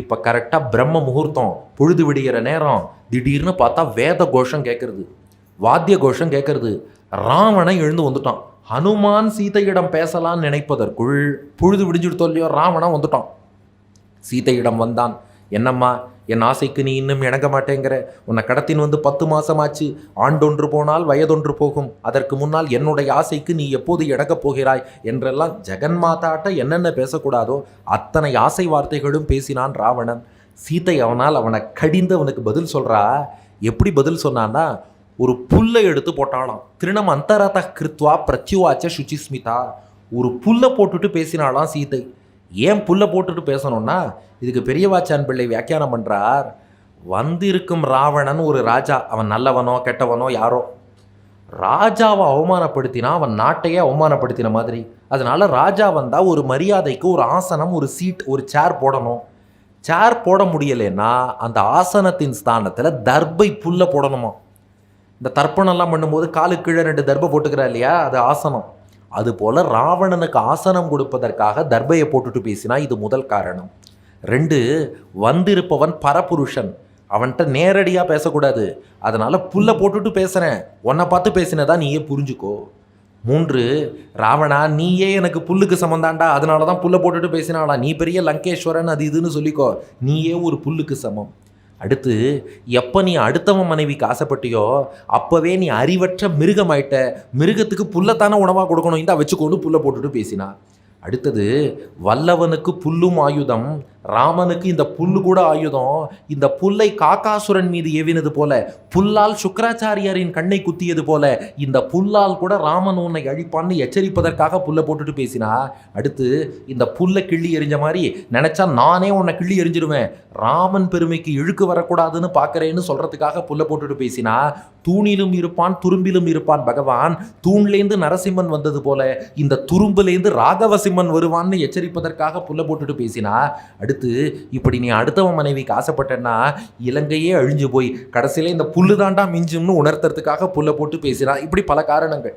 இப்போ கரெக்டாக பிரம்ம முகூர்த்தம் பொழுது விடிகிற நேரம் திடீர்னு பார்த்தா வேத கோஷம் கேட்குறது வாத்திய கோஷம் கேட்கறது. ராவணன் எழுந்து வந்துட்டான். ஹனுமான் சீதையிடம் பேசலாம்னு நினைப்பதற்குள் பொழுது விடிஞ்சுடுத்தோ இல்லையோ ராவணன் வந்துட்டான். சீதையிடம் வந்தான். என்னம்மா என் ஆசைக்கு நீ இன்னும் இணங்க மாட்டேங்கிற. உன்னை கடத்தின் வந்து பத்து மாசமாச்சு. ஆண்டொன்று போனால் வயதொன்று போகும். அதற்கு முன்னால் என்னுடைய ஆசைக்கு நீ எப்போது இணங்கப் போகிறாய்? என்றெல்லாம் ஜெகன்மாதாட்ட என்னென்ன பேசக்கூடாதோ அத்தனை ஆசை வார்த்தைகளும் பேசினான் ராவணன். சீதை அவனால் அவனை கடிந்து அவனுக்கு பதில் சொல்கிறா எப்படி பதில் சொன்னான்னா ஒரு புல்லை எடுத்து போட்டாலாம் திருணம் அந்தராத கிருத்வா பிரத்யுவாச்ச சுச்சிஸ்மிதா. ஒரு புல்லை போட்டுட்டு பேசினாளாம் சீதை ஏன் புல்லை போட்டுட்டு பேசணும்னா இதுக்கு பெரியவாச்சான் பிள்ளை வியாக்கியானம் பண்ணுறார் வந்திருக்கும் ராவணன் ஒரு ராஜா. அவன் நல்லவனோ கெட்டவனோ யாரோ. ராஜாவை அவமானப்படுத்தினா அவன் நாட்டையே அவமானப்படுத்தின மாதிரி. அதனால ராஜா வந்தால் ஒரு மரியாதைக்கு ஒரு ஆசனம் ஒரு சீட் ஒரு சேர் போடணும். சேர் போட முடியலைன்னா அந்த ஆசனத்தின் ஸ்தானத்தில் தர்பை புல்லை போடணுமா? இந்த தர்ப்பணம்லாம் பண்ணும்போது காலுக்கு கீழே ரெண்டு தர்பை போட்டுக்கிறா இல்லையா? அது ஆசனம். அதுபோல ராவணனுக்கு ஆசனம் கொடுப்பதற்காக தர்பையை போட்டுட்டு பேசினா இது முதல் காரணம். ரெண்டு வந்திருப்பவன் பரபுருஷன். அவன்கிட்ட நேரடியாக பேசக்கூடாது. அதனால் புல்லை போட்டுட்டு பேசுகிறேன் உன்னை பார்த்து பேசினதா நீயே புரிஞ்சுக்கோ. மூன்று ராவணா நீயே எனக்கு புல்லுக்கு சமந்தாண்டா. அதனால தான் புல்லை போட்டுட்டு பேசினாடா நீ பெரிய லங்கேஸ்வரன் அது இதுன்னு சொல்லிக்கோ. நீயே ஒரு புல்லுக்கு சமம். அடுத்து எப்போ நீ அடுத்தவன் மனைவிக்கு ஆசைப்பட்டியோ அப்போவே நீ அறிவற்ற மிருகமாயிட்ட மிருகத்துக்கு புல்லத்தான உணவாக கொடுக்கணும் இந்த வச்சுக்கொண்டு புல்லை போட்டுட்டு பேசினா அடுத்தது வல்லவனுக்கு புல்லும் ஆயுதம் ராமனுக்கு இந்த புல்லு கூட ஆயுதம். இந்த புல்லை காக்காசுரன் மீது ஏவினது போல புல்லால் சுக்கராச்சாரியாரின் கண்ணை குத்தியது போல இந்த புல்லால் கூட ராமன் உன்னை அழிப்பான்னு எச்சரிப்பதற்காக புல்லை போட்டுட்டு பேசினா அடுத்து இந்த புல்லை கிள்ளி எரிஞ்ச மாதிரி நினைச்சா நானே உன்னை கிள்ளி எரிஞ்சிடுவேன் ராமன் பெருமைக்கு இழுக்கு வரக்கூடாதுன்னு பார்க்குறேன்னு சொல்றதுக்காக புல்லை போட்டுட்டு பேசினா தூணிலும் இருப்பான் துரும்பிலும் இருப்பான் பகவான். தூண்லேருந்து நரசிம்மன் வந்தது போல இந்த துரும்புலேருந்து ராகவசிம்மன் வருவான்னு எச்சரிப்பதற்காக புல்லை போட்டுட்டு பேசினா அடுத்து இப்படி நீ அடுத்தவன் மனைவிக்கு ஆசைப்பட்டேன்னா இலங்கையே அழிஞ்சு போய் கடைசியில் இந்த புல்லு தாண்டா மிஞ்சும்னு உணர்த்துறதுக்காக புல்லை போட்டு பேசுகிறான் இப்படி பல காரணங்கள்.